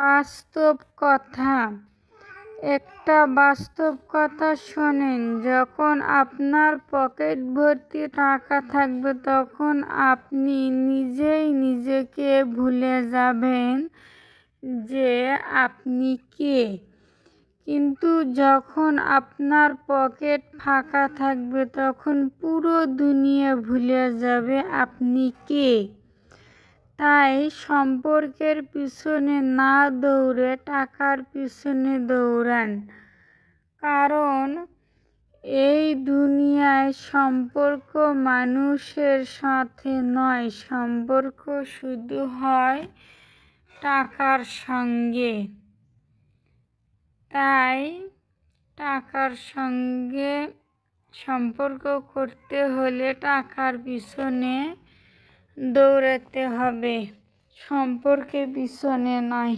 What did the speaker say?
বাস্তব কথা। একটা বাস্তব কথা শোনেন, যখন আপনার পকেট ভর্তি টাকা থাকবে, তখন আপনি নিজেই নিজেকে ভুলে যাবেন যে আপনি কে। কিন্তু যখন আপনার পকেট ফাঁকা থাকবে, তখন পুরো দুনিয়া ভুলে যাবে আপনি কে। তাই সম্পর্কের পিছনে না দৌড়ে টাকার পিছনে দৌড়ান। কারণ এই দুনিয়ায় সম্পর্ক মানুষের সাথে নয়, সম্পর্ক শুধু হয় টাকার সঙ্গে। তাই টাকার সঙ্গে সম্পর্ক করতে হলে টাকার পিছনে দৌড়াতে হবে। সম্পর্কে পিছনে নয়